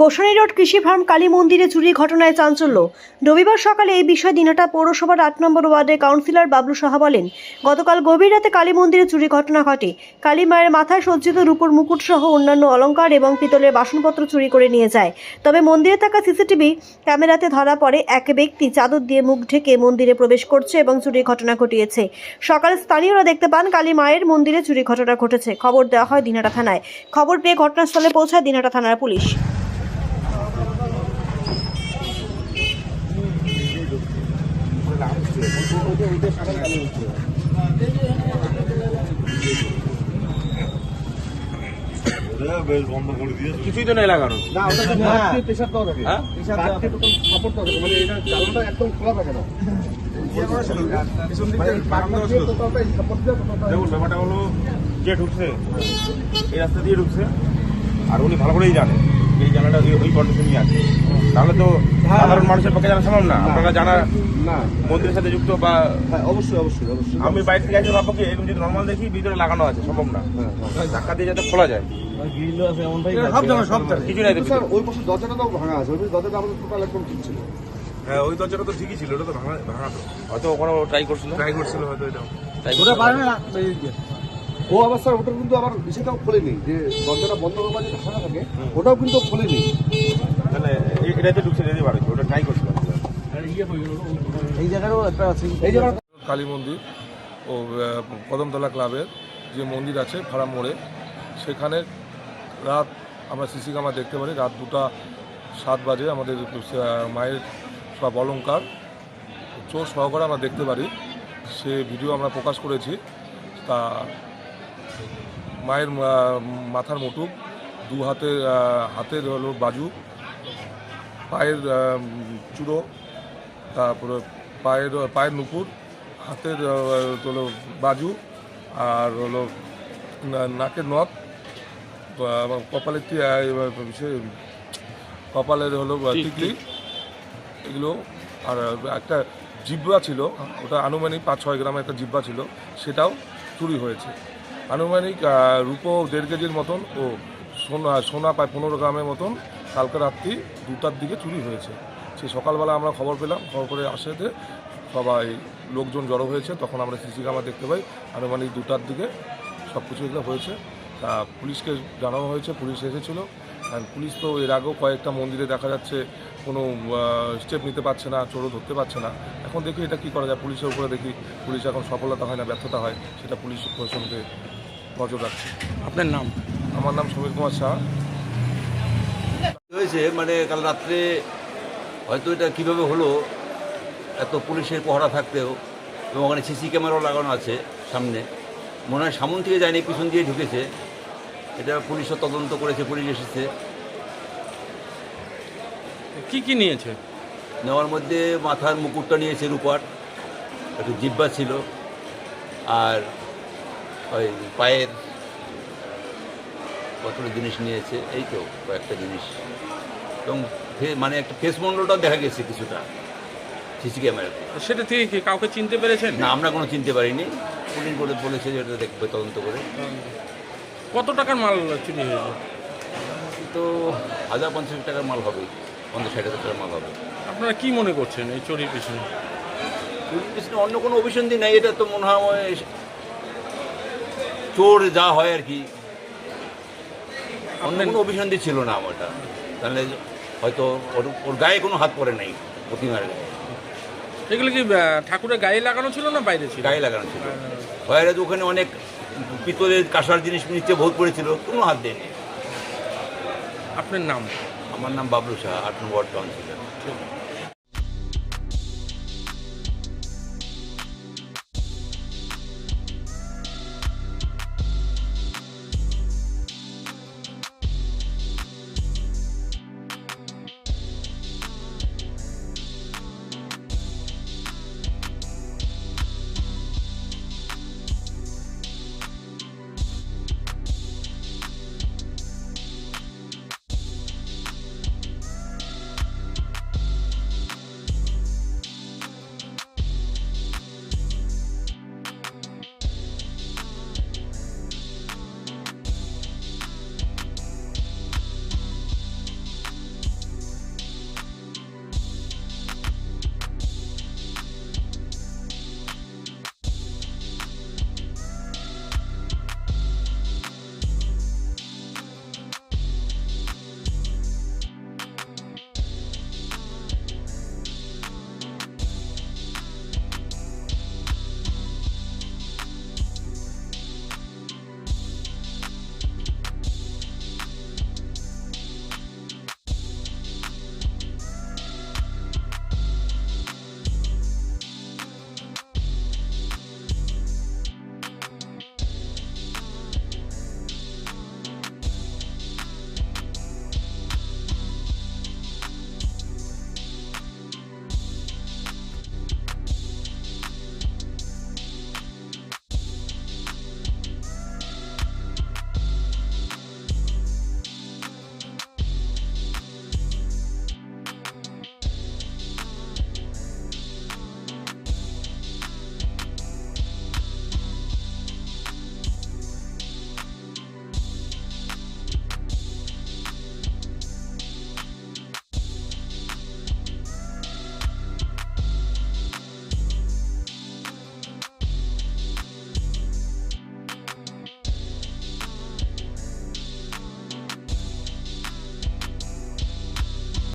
Gosani road কৃষি farm Kali মন্দিরে চুরির ঘটনায় চাঞ্চল্য। রবিবার সকালে এই বিষয়ে দিনাটা পৌরসভার আট নম্বর ওয়ার্ডের কাউন্সিলর বাবলু সাহা বলেন, গতকাল গভীর রাতে কালী মন্দিরে চুরি ঘটনা ঘটে। কালী মায়ের মাথায় সজ্জিত রূপোর মুকুট সহ অন্যান্য অলঙ্কার এবং পিতলের বাসনপত্র চুরি করে নিয়ে যায়। তবে মন্দিরে থাকা সিসিটিভি ক্যামেরাতে ধরা পড়ে এক ব্যক্তি চাদর দিয়ে মুখ ঢেকে মন্দিরে প্রবেশ করছে এবং চুরির ঘটনা ঘটিয়েছে। সকালে স্থানীয়রা দেখতে পান, কালী মায়ের মন্দিরে চুরি ঘটনা ঘটেছে। খবর দেওয়া হয় দিনাটা থানায়। খবর পেয়ে ঘটনাস্থলে পৌঁছায় দিনাটা থানার পুলিশ বেশ বন্ধ করে দিয়ে কিছুই তো নেই লাগানো না ওটা তো হ্যাঁ। কাঠকে প্রেসার দেওয়া থাকে হ্যাঁ? প্রেসার দেওয়া থাকে সাপোর্ট দেওয়া থাকে মানে এটা জানলাটা একদম খোলা থাকে না মানে এই পাখনা দিয়ে টোটালটা এই support দিয়ে টোটালটা- দেখুন ব্যাপারটা হলো যে ঢুকছে এই রাস্তা দিয়ে ঢুকছে আর উনি ভালো করেই জানে এই জানাটা ওই- ওই কন্ডিশনই আছে। তাহলে তো হ্যাঁ। সাধারণ মানুষের পক্ষে জানা সম্ভব না। আপনারা জানা না। মন্দিরের সাথে যুক্ত বা হ্যাঁ অবশ্যই অবশ্যই অবশ্যই। আমি বাইরে থেকে এসে ভাববো কি এরকম যদি নর্মাল দেখি ভিতরে লাগানো আছে সম্ভব না। হ্যাঁ। ধাক্কা দিয়ে যাতে খোলা যায়। সব জায়গায় সব জায়গায়। কিছু নাই তো ওই পাশে দরজাটাও ভাঙা আছে ওই দরজাটা আমাদের টোটাল একদম ঠিক ছিল। হ্যাঁ ওই দরজাটা তো ঠিকই ছিল ওটা তো ভাঙা ভাঙা তো। হয়তো ওখানে ট্রাই করছিল। ট্রাই করছিল হয়তো এটা ট্রাই ওটা পারে না ও আবার স্যার ওটা কিন্তু আবার বিষয়টাও খোলেনি যে দরজাটা বন্ধ করবার থাকে ওটাও কিন্তু খোলেনি। তাহলে এ- এটাতে ঢুকছে যদি বার হয়েছে ওটা ট্রাই এই জায়গারও একটা আছে। এই যে কালী মন্দির ও কদমতলা ক্লাবের যে মন্দির আছে ফারাম মোড়ে সেখানে রাত আমরা সিসি ক্যামেরা দেখতে পারি রাত দুটা সাত বাজে আমাদের মায়ের সব অলঙ্কার চোর সহকারে আমরা দেখতে পারি। সে ভিডিও আমরা প্রকাশ করেছি তা মায়ের মাথার মুটুক দু হাতে হাতের হলো বাজু পায়ের চূড়ো তারপরে পায়ের পায়ের নুপুর হাতের হলো বাজু আর হলো নাকের নখ কপালের কপালের হলো টিকলি। এগুলো আর একটা জিব্বা ছিল ওটা আনুমানিক পাঁচ ছয় গ্রামের একটা জিব্বা ছিল সেটাও চুরি হয়েছে। আনুমানিক রূপো দেড় কেজির মতন ও সোনা সোনা প্রায় পনেরো গ্রামের মতন কালকে রাত্রি দুটার দিকে চুরি হয়েছে। সেই সকালবেলা আমরা খবর পেলাম খবর করে আসাতে সবাই লোকজন জড়ো হয়েছে। তখন আমরা সিসি ক্যামেরা দেখতে পাই আনুমানিক দুটার দিকে সব কিছু এগুলো হয়েছে। তা পুলিশকে জানানো হয়েছে পুলিশ এসেছিল। আর পুলিশ তো এর আগেও কয়েকটা মন্দিরে দেখা যাচ্ছে কোনো স্টেপ নিতে পারছে না চোরও ধরতে পারছে না। এখন দেখি এটা কী করা যায় পুলিশের উপরে দেখি পুলিশ এখন সফলতা হয় না ব্যর্থতা হয় সেটা পুলিশ প্রশাসনকে নজর রাখছে। আপনার নাম? আমার নাম সমীর কুমার শাহ হয়েছে? মানে কাল রাত্রে হয়তো এটা কীভাবে হলো এত পুলিশের পহরা থাকতেও এবং ওখানে সিসি ক্যামেরাও লাগানো আছে সামনে। মনে হয় সামন থেকে যায়নি পিছন দিয়ে ঢুকেছে। এটা পুলিশও তদন্ত করেছে পুলিশ এসেছে। কি কি নিয়েছে? নেওয়ার মধ্যে মাথার মুকুটটা নিয়েছে রূপার একটু জিব্বা ছিল আর ওই পায়ের কতটা জিনিস নিয়েছে এই তো কয়েকটা জিনিস। এবং মানে একটা ফেস মন্ডলটাও দেখা গেছে কিছুটা সিসি ক্যামেরাতে সেটা থেকে কি কাউকে চিনতে পেরেছেন? না আমরা কোনো চিনতে পারিনি। পুলিশ করে বলেছে যে এটা দেখবে তদন্ত করে। কত টাকার মাল চুরি হয়েছে? তো হাজার পঞ্চাশ টাকার মাল হবে পঞ্চাশ ষাট হাজার টাকার মাল হবে। আপনারা কি মনে করছেন এই চুরির পিছনে? চুরির পিছনে অন্য কোনো অভিসন্ধি নেই এটা তো মনে হয় চোর যা হয় আর কি। কোনো অভিসন্ধি ছিল না আমারটা তাহলে হয়তো ওর ওর গায়ে কোনো হাত পড়ে নাই প্রতিমার গায়ে। এগুলো কি ঠাকুরের গায়ে লাগানো ছিল না বাইরে ছিল? গায়ে লাগানো ছিল। বাইরে তো ওখানে অনেক পিতলের কাঁসার জিনিস নিচে ভোগ পড়েছিল কোনো হাত দেয়নি। আপনার নাম? আমার নাম বাবলু শাহ আট নম্বর কাউন্সিলর